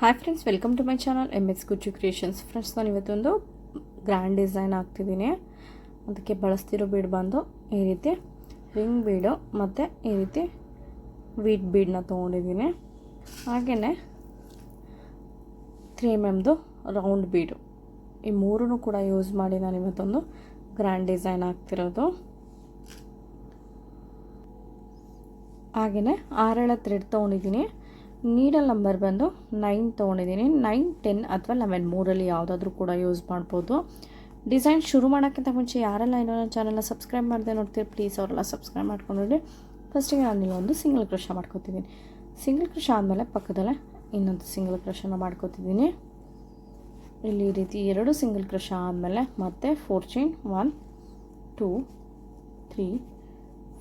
Hi friends welcome to my channel M S Guchchu Creations friends ನಾನು ಇವತ್ತೊಂದು grand design ಹಾಕ್ತಿದ್ದೀನಿ. ಅದಕ್ಕೆ ಬಳಸ್ತಿರೋ ಬೀಡ್ ಬಂದು ಈ ರೀತಿ ರಿಂಗ್ ಬೀಡು ಮತ್ತು ಈ ರೀತಿ ವೀಟ್ ಬೀಡನ್ನ ತೊಗೊಂಡಿದ್ದೀನಿ. ಹಾಗೆಯೇ ತ್ರೀ ಎಂ ಎಮ್ದು ರೌಂಡ್ ಬೀಡು ಈ ಮೂರೂ ಕೂಡ ಯೂಸ್ ಮಾಡಿ ನಾನು ಇವತ್ತೊಂದು ಗ್ರ್ಯಾಂಡ್ ಡಿಸೈನ್ ಹಾಕ್ತಿರೋದು. ಹಾಗೆಯೇ ಆರೇಳ ಥ್ರೆಡ್ ತೊಗೊಂಡಿದ್ದೀನಿ. ನೀಡಲ್ ನಂಬರ್ ಬಂದು ನೈನ್ ತೊಗೊಂಡಿದ್ದೀನಿ. ನೈನ್ ಟೆನ್ ಅಥವಾ ಲೆವೆನ್ ಮೂರಲ್ಲಿ ಯಾವುದಾದ್ರೂ ಕೂಡ ಯೂಸ್ ಮಾಡ್ಬೋದು. ಡಿಸೈನ್ ಶುರು ಮಾಡೋಕ್ಕಿಂತ ಮುಂಚೆ ಯಾರೆಲ್ಲ ಇನ್ನೂ ನನ್ನ ಚಾನಲ್ನ ಸಬ್ಸ್ಕ್ರೈಬ್ ಮಾಡಿದೆ ನೋಡ್ತೀರಿ ಪ್ಲೀಸ್ ಅವರೆಲ್ಲ ಸಬ್ಸ್ಕ್ರೈಬ್ ಮಾಡ್ಕೊಂಡ್ರೆ ಫಸ್ಟಿಗೆ ನಾನು ಇಲ್ಲೊಂದು ಸಿಂಗಲ್ ಕ್ರಷ ಮಾಡ್ಕೊತಿದ್ದೀನಿ. ಸಿಂಗಲ್ ಕ್ರಷ ಆದಮೇಲೆ ಪಕ್ಕದಲ್ಲೇ ಇನ್ನೊಂದು ಸಿಂಗಲ್ ಕ್ರಶನ ಮಾಡ್ಕೊತಿದ್ದೀನಿ. ಇಲ್ಲಿ ಈ ರೀತಿ ಎರಡು ಸಿಂಗಲ್ ಕ್ರಷ ಆದಮೇಲೆ ಮತ್ತೆ four chain one two three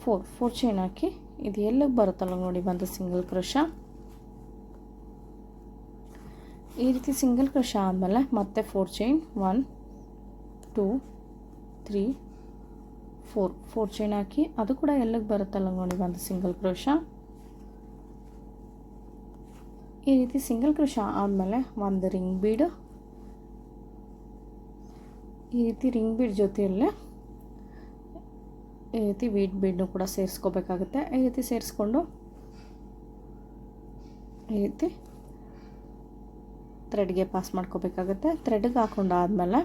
four four chain ಹಾಕಿ ಇದು ಎಲ್ಲಿಗೆ ಬರುತ್ತಲ್ಲ ನೋಡಿ ಬಂದು ಸಿಂಗಲ್ ಕ್ರಶ ಈ ರೀತಿ ಸಿಂಗಲ್ ಕ್ರಶ್ ಆದಮೇಲೆ ಮತ್ತೆ four chain one two three four four chain ಹಾಕಿ ಅದು ಕೂಡ ಎಲ್ಲಿಗೆ ಬರುತ್ತಲ್ಲ ನೋಡಿ ಒಂದು ಸಿಂಗಲ್ ಕ್ರೋಶ ಈ ರೀತಿ ಸಿಂಗಲ್ ಕ್ರೋಶ ಆದಮೇಲೆ ಒಂದು ರಿಂಗ್ ಬೀಡು ಈ ರೀತಿ ರಿಂಗ್ ಬೀಡ್ ಜೊತೆಯಲ್ಲೇ ಈ ರೀತಿ ವೀಟ್ ಬೀಡ್ನು ಕೂಡ ಸೇರಿಸ್ಕೋಬೇಕಾಗುತ್ತೆ. ಈ ರೀತಿ ಸೇರಿಸ್ಕೊಂಡು ಈ ರೀತಿ ಥ್ರೆಡ್ಗೆ ಪಾಸ್ ಮಾಡ್ಕೋಬೇಕಾಗುತ್ತೆ. ಥ್ರೆಡ್ಗೆ ಹಾಕೊಂಡು ಆದಮೇಲೆ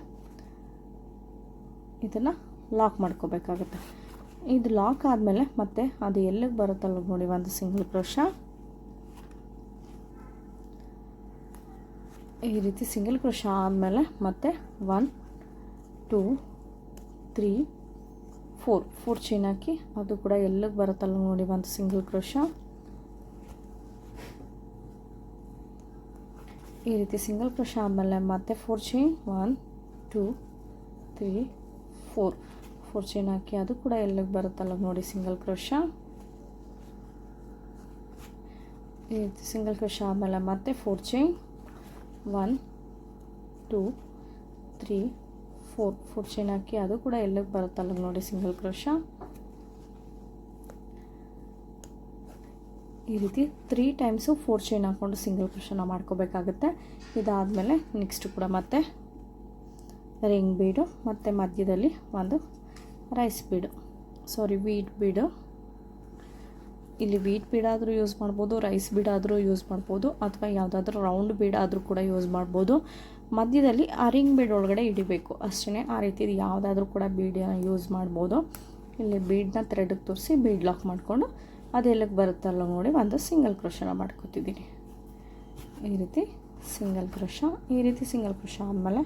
ಇದನ್ನು ಲಾಕ್ ಮಾಡ್ಕೋಬೇಕಾಗುತ್ತೆ. ಇದು ಲಾಕ್ ಆದಮೇಲೆ ಮತ್ತೆ ಅದು ಎಲ್ಲಿಗೆ ಬರುತ್ತಲ್ಲ ನೋಡಿ ಒಂದು ಸಿಂಗಲ್ ಕ್ರೋಶ. ಈ ರೀತಿ ಸಿಂಗಲ್ ಕ್ರೋಶ ಆದಮೇಲೆ ಮತ್ತೆ one, two, three, four four chain ಹಾಕಿ ಅದು ಕೂಡ ಎಲ್ಲಿಗೆ ಬರುತ್ತಲ್ಲ ನೋಡಿ ಒಂದು ಸಿಂಗಲ್ ಕ್ರೋಶ. ಈ ರೀತಿ ಸಿಂಗಲ್ ಕ್ರೋಶ ಆದಮೇಲೆ ಮತ್ತೆ four chain one two three four four chain ಹಾಕಿ ಅದು ಕೂಡ ಎಲ್ಲಿಗೆ ಬರುತ್ತಲ್ಲ ನೋಡಿ ಸಿಂಗಲ್ ಕ್ರೋಶ ಈ ರೀತಿ ಸಿಂಗಲ್ ಕ್ರೋಶ ಆದಮೇಲೆ ಮತ್ತೆ four chain one two three four four chain ಹಾಕಿ ಅದು ಕೂಡ ಎಲ್ಲಿಗೆ ಬರುತ್ತಲ್ಲ ನೋಡಿ ಸಿಂಗಲ್ ಕ್ರೋಶ ಈ ರೀತಿ ತ್ರೀ ಟೈಮ್ಸು ಫೋರ್ ಚೈನ್ ಹಾಕ್ಕೊಂಡು ಸಿಂಗಲ್ ಕ್ರೋಶನ ಮಾಡ್ಕೋಬೇಕಾಗುತ್ತೆ. ಇದಾದಮೇಲೆ ನೆಕ್ಸ್ಟ್ ಕೂಡ ಮತ್ತೆ ರಿಂಗ್ ಬೀಡು ಮತ್ತು ಮಧ್ಯದಲ್ಲಿ ಒಂದು ರೈಸ್ ಬೀಡು ಸಾರಿ ವೀಟ್ ಬೀಡು ಇಲ್ಲಿ ವೀಟ್ ಬೀಡಾದರೂ ಯೂಸ್ ಮಾಡ್ಬೋದು ರೈಸ್ ಬೀಡಾದರೂ ಯೂಸ್ ಮಾಡ್ಬೋದು, ಅಥವಾ ಯಾವುದಾದ್ರೂ ರೌಂಡ್ ಬೀಡಾದರೂ ಕೂಡ ಯೂಸ್ ಮಾಡ್ಬೋದು. ಮಧ್ಯದಲ್ಲಿ ಆ ರಿಂಗ್ ಬೀಡ್ ಒಳಗಡೆ ಹಿಡಿಬೇಕು ಅಷ್ಟೇ ಆ ರೀತಿ ಯಾವುದಾದ್ರೂ ಕೂಡ ಬೀಡ್ ಯೂಸ್ ಮಾಡ್ಬೋದು. ಇಲ್ಲಿ ಬೀಡನ್ನ ಥ್ರೆಡ್ಗೆ ತೋರಿಸಿ ಬೀಡ್ ಲಾಕ್ ಮಾಡಿಕೊಂಡು ಅದು ಎಲ್ಲಿಗೆ ಬರುತ್ತಲ್ಲ ನೋಡಿ ಒಂದು ಸಿಂಗಲ್ ಕ್ರೋಶನ ಮಾಡ್ಕೊತಿದ್ದೀನಿ. ಈ ರೀತಿ ಸಿಂಗಲ್ ಕ್ರೋಶ, ಈ ರೀತಿ ಸಿಂಗಲ್ ಕ್ರೋಶ ಆಮೇಲೆ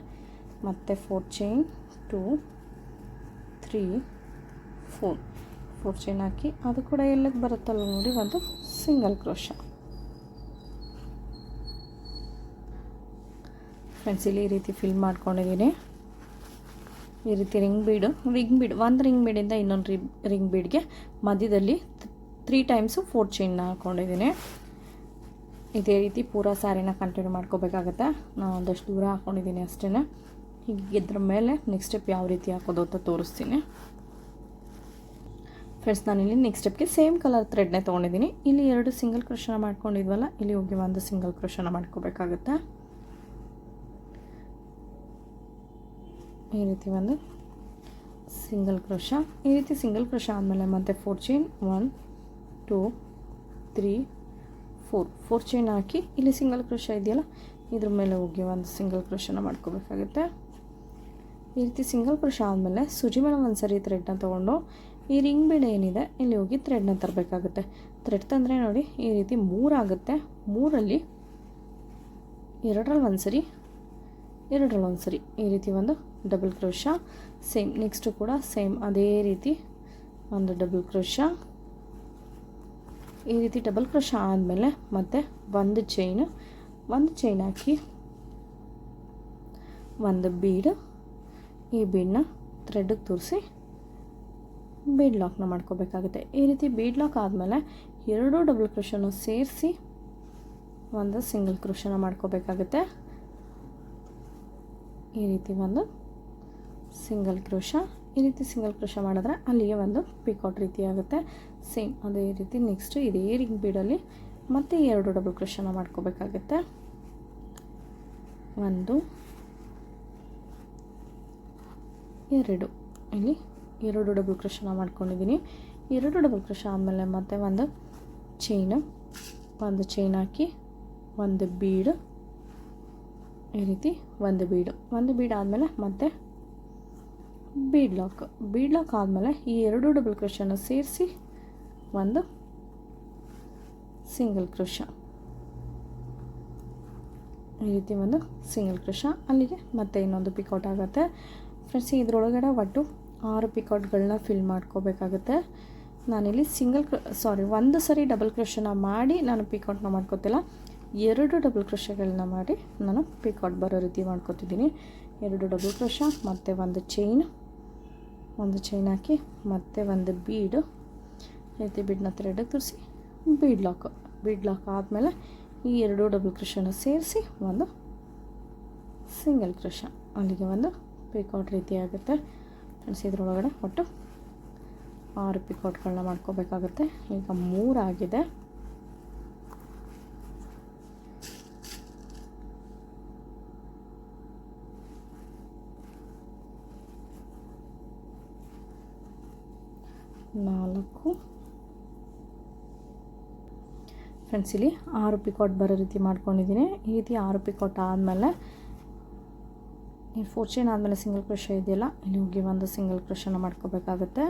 ಮತ್ತೆ four chain two three four four chain ಹಾಕಿ ಅದು ಕೂಡ ಎಲ್ಲಕ್ಕೆ ಬರುತ್ತಲ್ಲ ನೋಡಿ ಒಂದು ಸಿಂಗಲ್ ಕ್ರೋಶ. ಫ್ರೆಂಡ್ಸ್ ಇಲ್ಲಿ ಈ ರೀತಿ ಫಿಲ್ ಮಾಡ್ಕೊಂಡಿದ್ದೀನಿ. ಈ ರೀತಿ ರಿಂಗ್ ಬೀಡು ರಿಂಗ್ ಬೀಡ್ ಒಂದು ರಿಂಗ್ ಬೀಡಿಂದ ಇನ್ನೊಂದು ರಿಂಗ್ ಬೀಡ್ಗೆ ಮಧ್ಯದಲ್ಲಿ ತ್ರೀ ಟೈಮ್ಸು ಫೋರ್ ಚೈನ್ನ ಹಾಕ್ಕೊಂಡಿದ್ದೀನಿ ಇದೇ ರೀತಿ ಪೂರಾ ಸ್ಯಾರಿನ ಕಂಟಿನ್ಯೂ ಮಾಡ್ಕೋಬೇಕಾಗತ್ತೆ? ನಾನು ಒಂದಷ್ಟು ದೂರ ಹಾಕ್ಕೊಂಡಿದ್ದೀನಿ ಅಷ್ಟೇ ಹೀಗೆ ಇದ್ರ ಮೇಲೆ ನೆಕ್ಸ್ಟ್ ಸ್ಟೆಪ್ ಯಾವ ರೀತಿ ಹಾಕೋದು ಅಂತ ತೋರಿಸ್ತೀನಿ. ಫ್ರೆಂಡ್ಸ್ ನಾನಿಲ್ಲಿ ನೆಕ್ಸ್ಟ್ ಸ್ಟೆಪ್ಗೆ ಸೇಮ್ ಕಲರ್ ಥ್ರೆಡ್ನೇ ತೊಗೊಂಡಿದ್ದೀನಿ. ಇಲ್ಲಿ ಎರಡು ಸಿಂಗಲ್ ಕ್ರೋಶನ ಮಾಡ್ಕೊಂಡಿದ್ವಲ್ಲ, ಇಲ್ಲಿ ಹೋಗಿ ಒಂದು ಸಿಂಗಲ್ ಕ್ರೋಶನ ಮಾಡ್ಕೋಬೇಕಾಗತ್ತೆ? ಈ ರೀತಿ ಒಂದು ಸಿಂಗಲ್ ಕ್ರೋಶ ಈ ರೀತಿ ಸಿಂಗಲ್ ಕ್ರೋಶ ಆದಮೇಲೆ ಮತ್ತೆ four chain one two three four four chain ಹಾಕಿ ಇಲ್ಲಿ ಸಿಂಗಲ್ ಕ್ರೋಶ ಇದೆಯಲ್ಲ, ಇದ್ರ ಮೇಲೆ ಹೋಗಿ ಒಂದು ಸಿಂಗಲ್ ಕ್ರೋಶನ ಮಾಡ್ಕೋಬೇಕಾಗುತ್ತೆ. ಈ ರೀತಿ ಸಿಂಗಲ್ ಕ್ರೋಶ ಆದಮೇಲೆ ಸುಜಿ ಮೇಲೆ ಒಂದು ಸರಿ ಥ್ರೆಡ್ನ ತೊಗೊಂಡು ಈ ರಿಂಗ್ ಬೀಡ ಏನಿದೆ, ಇಲ್ಲಿ ಹೋಗಿ ಥ್ರೆಡ್ನ ತರಬೇಕಾಗುತ್ತೆ. ಥ್ರೆಡ್ ತಂದರೆ ನೋಡಿ ಈ ರೀತಿ ಮೂರಾಗುತ್ತೆ ಮೂರಲ್ಲಿ ಎರಡರಲ್ಲಿ ಒಂದು ಸರಿ ಎರಡರಲ್ಲಿ ಒಂದು ಸರಿ ಈ ರೀತಿ ಒಂದು ಡಬಲ್ ಕ್ರೋಶ ಸೇಮ್ ನೆಕ್ಸ್ಟು ಕೂಡ ಸೇಮ್ ಅದೇ ರೀತಿ ಒಂದು ಡಬಲ್ ಕ್ರೋಶ ಈ ರೀತಿ ಡಬಲ್ ಕ್ರೋಶ ಆದಮೇಲೆ ಮತ್ತೆ ಒಂದು ಚೈನು ಒಂದು ಚೈನ್ ಹಾಕಿ, ಒಂದು ಬೀಡು ಈ ಬೀಡನ್ನ ಥ್ರೆಡ್ಗೆ ತೋರಿಸಿ ಬೀಡ್ ಲಾಕ್ನ ಮಾಡ್ಕೋಬೇಕಾಗುತ್ತೆ. ಈ ರೀತಿ ಬೀಡ್ ಲಾಕ್ ಆದಮೇಲೆ ಎರಡೂ ಡಬಲ್ ಕ್ರೋಶನ ಸೇರಿಸಿ ಒಂದು ಸಿಂಗಲ್ ಕ್ರೋಶನ ಮಾಡ್ಕೋಬೇಕಾಗುತ್ತೆ. ಈ ರೀತಿ ಒಂದು ಸಿಂಗಲ್ ಕ್ರೋಶ ಈ ರೀತಿ ಸಿಂಗಲ್ ಕ್ರೋಶ ಮಾಡಿದ್ರೆ ಅಲ್ಲಿಗೆ ಒಂದು ಪಿಕೌಟ್ ರೀತಿ ಆಗುತ್ತೆ. ಸೇಮ್ ಅದೇ ರೀತಿ ನೆಕ್ಸ್ಟ್ ಇದೇ ರಿಂಗ್ ಬೀಡಲ್ಲಿ ಮತ್ತೆ ಎರಡು ಡಬಲ್ ಕ್ರೋಶನ ಮಾಡ್ಕೋಬೇಕಾಗುತ್ತೆ. ಒಂದು, ಎರಡು. ಇಲ್ಲಿ ಎರಡು ಡಬಲ್ ಕ್ರೋಶನ ಮಾಡ್ಕೊಂಡಿದ್ದೀನಿ. ಎರಡು ಡಬಲ್ ಕ್ರೋಶ ಆದಮೇಲೆ ಮತ್ತೆ ಒಂದು ಚೈನು ಒಂದು ಚೈನ್ ಹಾಕಿ ಒಂದು ಬೀಡು ಈ ರೀತಿ ಒಂದು ಬೀಡು ಒಂದು ಬೀಡ್ ಆದಮೇಲೆ ಮತ್ತೆ ಬೀಡ್ ಲಾಕ್ ಬೀಡ್ ಲಾಕ್ ಆದಮೇಲೆ ಈ ಎರಡು ಡಬಲ್ ಕ್ರೋಶನ ಸೇರಿಸಿ ಒಂದು ಸಿಂಗಲ್ ಕ್ರೋಶ ಈ ರೀತಿ ಒಂದು ಸಿಂಗಲ್ ಕ್ರೋಶ ಅಲ್ಲಿಗೆ ಮತ್ತೆ ಇನ್ನೊಂದು ಪಿಕೌಟ್ ಆಗುತ್ತೆ. ಫ್ರೆಂಡ್ಸ್ ಇದರೊಳಗಡೆ ಒಟ್ಟು ಆರು ಪಿಕೌಟ್ಗಳನ್ನ ಫಿಲ್ ಮಾಡ್ಕೋಬೇಕಾಗುತ್ತೆ. ನಾನಿಲ್ಲಿ ಸಿಂಗಲ್ ಕ್ರ ಸಾರಿ ಒಂದು ಸರಿ ಡಬಲ್ ಕ್ರೋಶನ ಮಾಡಿ ನಾನು ಪಿಕೌಟ್ನ ಮಾಡ್ಕೋತಿಲ್ಲ. ಎರಡು ಡಬಲ್ ಕ್ರೋಶಗಳನ್ನ ಮಾಡಿ ನಾನು ಪಿಕೌಟ್ ಬರೋ ರೀತಿ ಮಾಡ್ಕೋತಿದ್ದೀನಿ. ಎರಡು ಡಬಲ್ ಕ್ರೋಶ ಮತ್ತು ಒಂದು ಚೈನ್ ಒಂದು ಚೈನ್ ಹಾಕಿ, ಮತ್ತೆ ಒಂದು ಬೀಡು ರೀತಿ ಬೀಡನ್ನ ಥ್ರೆಡಿಗೆ ತುರಿಸಿ ಬೀಡ್ ಲಾಕ್ ಬೀಡ್ ಲಾಕ್ ಆದಮೇಲೆ ಈ ಎರಡು ಡಬಲ್ ಕ್ರಿಶನ್ನು ಸೇರಿಸಿ ಒಂದು ಸಿಂಗಲ್ ಕ್ರಿಶ ಅಲ್ಲಿಗೆ ಒಂದು ಪಿಕೌಟ್ ರೀತಿ ಆಗುತ್ತೆ ಫ್ರೆಂಡ್ಸ್, ಇದ್ರೊಳಗಡೆ ಒಟ್ಟು ಆರು ಪಿಕೌಟ್ಗಳನ್ನ ಮಾಡ್ಕೋಬೇಕಾಗುತ್ತೆ. ಈಗ ಮೂರಾಗಿದೆ. ನಾಲ್ಕು. ಫ್ರೆಂಡ್ಸ್ ಇಲ್ಲಿ ಆರು ಪಿಕಾಟ್ ಬರೋ ರೀತಿ ಮಾಡ್ಕೊಂಡಿದ್ದೀನಿ. ಈ ರೀತಿ ಆರು ಪಿಕಾಟ್ ಆದಮೇಲೆ ಈ ಫೋರ್ ಚೈನ್ ಆದಮೇಲೆ ಸಿಂಗಲ್ ಕ್ರೋಶ ಇದೆಯಲ್ಲ, ಇಲ್ಲಿ ಹೋಗಿ ಒಂದು ಸಿಂಗಲ್ ಕ್ರೋಶನ ಮಾಡ್ಕೋಬೇಕಾಗುತ್ತೆ.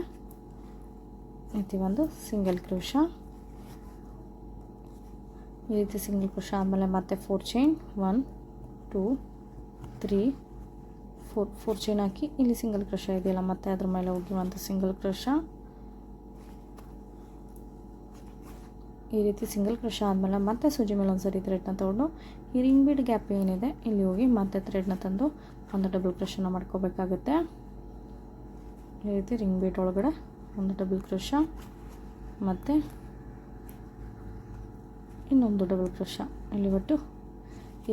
ರೀತಿ ಒಂದು ಸಿಂಗಲ್ ಕ್ರೋಶ ಈ ರೀತಿ ಸಿಂಗಲ್ ಕ್ರೋಶ ಆದಮೇಲೆ ಮತ್ತೆ four chain one two three four four chain ಹಾಕಿ ಇಲ್ಲಿ ಸಿಂಗಲ್ ಕ್ರೋಶ ಇದೆಯಲ್ಲ, ಮತ್ತೆ ಅದ್ರ ಮೇಲೆ ಹೋಗಿ ಒಂದು ಸಿಂಗಲ್ ಕ್ರೋಶ ಈ ರೀತಿ ಸಿಂಗಲ್ ಕ್ರೋಶ ಆದಮೇಲೆ ಮತ್ತೆ ಸೂಜಿ ಮೇಲೆ ಒಂದು ಸರಿ ಥ್ರೆಡ್ನ ತೊಗೊಂಡು ಈ ರಿಂಗ್ ಬೀಡ್ ಗ್ಯಾಪ್ ಏನಿದೆ, ಇಲ್ಲಿ ಹೋಗಿ ಮತ್ತೆ ಥ್ರೆಡ್ನ ತಂದು ಒಂದು ಡಬಲ್ ಕ್ರಶನ್ನ ಮಾಡ್ಕೋಬೇಕಾಗುತ್ತೆ. ಈ ರೀತಿ ರಿಂಗ್ ಬೀಟ್ ಒಳಗಡೆ ಒಂದು ಡಬಲ್ ಕ್ರಶ ಮತ್ತು ಇನ್ನೊಂದು ಡಬಲ್ ಕ್ರಶ ಇಲ್ಲಿ ಒಟ್ಟು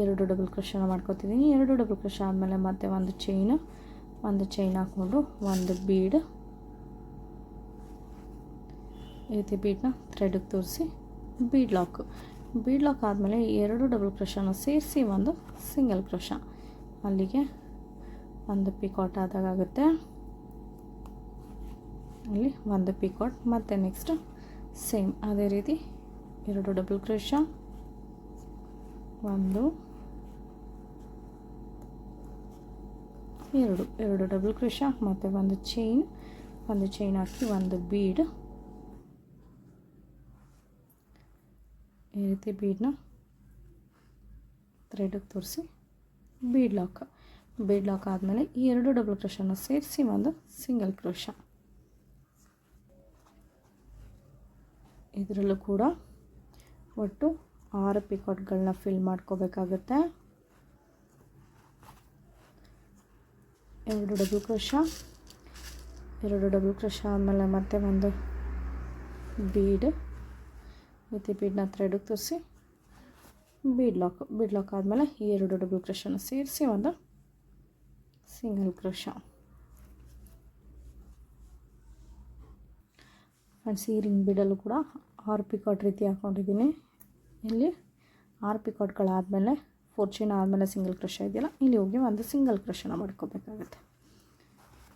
ಎರಡು ಡಬಲ್ ಕ್ರೋಶನ ಮಾಡ್ಕೋತಿದ್ದೀನಿ. ಎರಡು ಡಬಲ್ ಕ್ರೋಶ ಆದಮೇಲೆ ಮತ್ತೆ ಒಂದು ಚೈನು ಒಂದು ಚೈನ್ ಹಾಕ್ಕೊಂಡು ಒಂದು ಬೀಡ್ ಈ ರೀತಿ ಬೀಡನ್ನ ಥ್ರೆಡ್ಗೆ ತೋರಿಸಿ ಬೀಡ್ ಲಾಕ್ ಬೀಡ್ ಲಾಕ್ ಆದಮೇಲೆ ಎರಡು ಡಬಲ್ ಕ್ರೋಶನ ಸೇರಿಸಿ ಒಂದು ಸಿಂಗಲ್ ಕ್ರೋಶ ಅಲ್ಲಿಗೆ ಒಂದು ಪಿಕಾಟ್ ಆದಾಗುತ್ತೆ ಇಲ್ಲಿ ಒಂದು ಪಿಕಾಟ್ ಮತ್ತು ನೆಕ್ಸ್ಟ್ ಸೇಮ್ ಅದೇ ರೀತಿ ಎರಡು ಡಬಲ್ ಕ್ರೋಶ ಒಂದು, ಎರಡು ಎರಡು ಡಬಲ್ ಕ್ರೋಶ ಮತ್ತು ಒಂದು ಚೈನ್ ಒಂದು ಚೈನ್ ಹಾಕಿ ಒಂದು ಬೀಡ್ ಈ ರೀತಿ ಬೀಡನ್ನ ಥ್ರೆಡಿಗೆ ತೋರಿಸಿ ಬೀಡ್ ಲಾಕ್ ಬೀಡ್ ಲಾಕ್ ಆದಮೇಲೆ ಈ ಎರಡು ಡಬಲ್ ಕ್ರೋಶನ ಸೇರಿಸಿ ಒಂದು ಸಿಂಗಲ್ ಕ್ರೋಶ ಇದರಲ್ಲೂ ಕೂಡ ಒಟ್ಟು ಆರು ಪಿಕಾಟ್ಗಳನ್ನ ಫಿಲ್ ಮಾಡ್ಕೋಬೇಕಾಗತ್ತೆ. ಎರಡು ಡಬಲ್ ಕ್ರೋಶ ಎರಡು ಡಬಲ್ ಕ್ರೋಶ ಆದಮೇಲೆ ಮತ್ತೆ ಒಂದು ಬೀಡ್ ಮತ್ತು ಹತ್ರ ಥ್ರೆಡಿಗೆ ತೋರಿಸಿ. ಬೀಡ್ ಲಾಕ್ ಬೀಡ್ ಲಾಕ್ ಆದಮೇಲೆ ಈ ಎರಡು ಡಬಲ್ ಕ್ರೋಶನ ಸೇರಿಸಿ ಒಂದು ಸಿಂಗಲ್ ಕ್ರೋಶ ಆ್ಯಂಡ್ ಈ ರಿಂಗ್ ಬೀಡಲ್ಲೂ ಕೂಡ ಆರ್ ಪಿಕಾಟ್ ರೀತಿ ಹಾಕ್ಕೊಂಡಿದ್ದೀನಿ ಇಲ್ಲಿ ಆರ್ ಪಿಕಾಟ್ಗಳಾದಮೇಲೆ ಫೋರ್ ಚೈನ್ ಆದಮೇಲೆ ಸಿಂಗಲ್ ಕ್ರಷ ಇದೆಯಲ್ಲ, ಇಲ್ಲಿ ಹೋಗಿ ಒಂದು ಸಿಂಗಲ್ ಕ್ರಷನ ಮಾಡ್ಕೋಬೇಕಾಗುತ್ತೆ.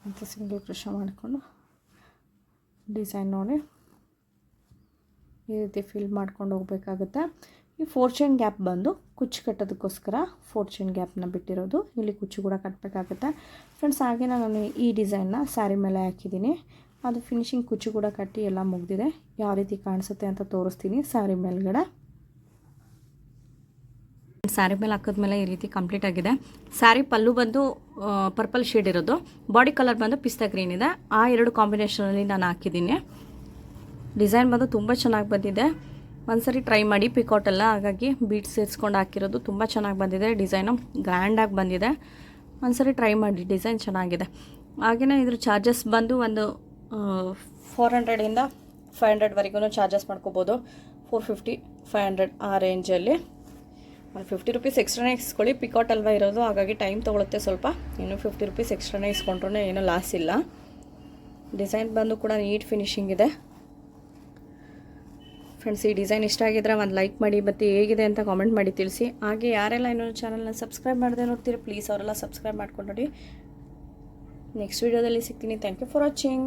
ಅಂತ ಸಿಂಗಲ್ ಕ್ರಷ ಮಾಡಿಕೊಂಡು ಡಿಸೈನ್ ನೋಡಿ. ಈ ರೀತಿ ಫಿಲ್ ಮಾಡ್ಕೊಂಡು ಹೋಗಬೇಕಾಗುತ್ತೆ. ಈ ಫೋರ್ಚನ್ ಗ್ಯಾಪ್ ಬಂದು ಕುಚ್ಚು ಕಟ್ಟೋದಕ್ಕೋಸ್ಕರ ಫೋರ್ಚನ್ ಗ್ಯಾಪ್ನ ಬಿಟ್ಟಿರೋದು. ಇಲ್ಲಿ ಕುಚ್ಚು ಕೂಡ ಕಟ್ಟಬೇಕಾಗುತ್ತೆ ಫ್ರೆಂಡ್ಸ್ ಹಾಗೆ ನಾನು ಈ ಡಿಸೈನ್ನ ಸ್ಯಾರಿ ಮೇಲೆ ಹಾಕಿದ್ದೀನಿ. ಅದು ಫಿನಿಶಿಂಗ್ ಕುಚ್ಚು ಕೂಡ ಕಟ್ಟಿ ಎಲ್ಲ ಮುಗಿದಿದೆ. ಯಾವ ರೀತಿ ಕಾಣಿಸುತ್ತೆ ಅಂತ ತೋರಿಸ್ತೀನಿ ಸ್ಯಾರಿ ಮೇಲ್ಗಡೆ. ಸ್ಯಾರಿ ಮೇಲೆ ಹಾಕಿದ್ಮೇಲೆ ಈ ರೀತಿ ಕಂಪ್ಲೀಟ್ ಆಗಿದೆ. ಸ್ಯಾರಿ ಪಲ್ಲು ಬಂದು ಪರ್ಪಲ್ ಶೇಡ್ ಇರೋದು. ಬಾಡಿ ಕಲರ್ ಬಂದು ಪಿಸ್ತಾ ಗ್ರೀನ್ ಇದೆ. ಆ ಎರಡು ಕಾಂಬಿನೇಷನಲ್ಲಿ ನಾನು ಹಾಕಿದ್ದೀನಿ. ಡಿಸೈನ್ ಬಂದು ತುಂಬ ಚೆನ್ನಾಗಿ ಬಂದಿದೆ. ಒಂದ್ಸರಿ ಟ್ರೈ ಮಾಡಿ ಪಿಕಾಟೆಲ್ಲ ಹಾಗಾಗಿ ಬೀಟ್ ಸೇರಿಸ್ಕೊಂಡು ಹಾಕಿರೋದು ತುಂಬ ಚೆನ್ನಾಗಿ ಬಂದಿದೆ. ಡಿಸೈನು ಗ್ರ್ಯಾಂಡಾಗಿ ಬಂದಿದೆ. ಒಂದ್ಸರಿ ಟ್ರೈ ಮಾಡಿ, ಡಿಸೈನ್ ಚೆನ್ನಾಗಿದೆ. ಹಾಗೆಯೇ ಇದ್ರ ಚಾರ್ಜಸ್ ಬಂದು ಒಂದು ಫೋರ್ ಹಂಡ್ರೆಡಿಂದ ಫೈವ್ ಹಂಡ್ರೆಡ್ವರೆಗೂ ಚಾರ್ಜಸ್ ಮಾಡ್ಕೋಬೋದು. ಫೋರ್ ಫಿಫ್ಟಿ ಫೈವ್ ಹಂಡ್ರೆಡ್ ಆ ರೇಂಜಲ್ಲಿ ಒಂದು ಫಿಫ್ಟಿ ರುಪೀಸ್ ಎಕ್ಸ್ಟ್ರಾನೇ ಇಸ್ಕೊಳ್ಳಿ. ಪಿಕಾಟ್ ಅಲ್ವಾ ಇರೋದು, ಹಾಗಾಗಿ ಟೈಮ್ ತೊಗೊಳುತ್ತೆ ಸ್ವಲ್ಪ. ಇನ್ನು ಫಿಫ್ಟಿ ರುಪೀಸ್ ಎಕ್ಸ್ಟ್ರಾನೇ ಇಸ್ಕೊಂಡ್ರೂ ಏನೂ ಲಾಸ್ ಇಲ್ಲ. ಡಿಸೈನ್ ಬಂದು ಕೂಡ ನೀಟ್ ಫಿನಿಶಿಂಗ್ ಇದೆ. ಫ್ರೆಂಡ್ಸ್ ಈ ಡಿಸೈನ್ ಇಷ್ಟ ಆಗಿದ್ರೆ ಒಂದು ಲೈಕ್ ಮಾಡಿ, ಮತ್ತು ಹೇಗಿದೆ ಅಂತ ಕಾಮೆಂಟ್ ಮಾಡಿ ತಿಳಿಸಿ. ಹಾಗೆ ಯಾರೆಲ್ಲ ಇನ್ನೊಂದು ಚಾನಲ್ನ ಸಬ್ಸ್ಕ್ರೈಬ್ ಮಾಡದೆ ನೋಡ್ತೀರಿ ಪ್ಲೀಸ್ ಅವರೆಲ್ಲ ಸಬ್ಸ್ಕ್ರೈಬ್ ಮಾಡ್ಕೊಂಡು ನೋಡಿ. ನೆಕ್ಸ್ಟ್ ವೀಡಿಯೋದಲ್ಲಿ ಸಿಗ್ತೀನಿ. Thank you for watching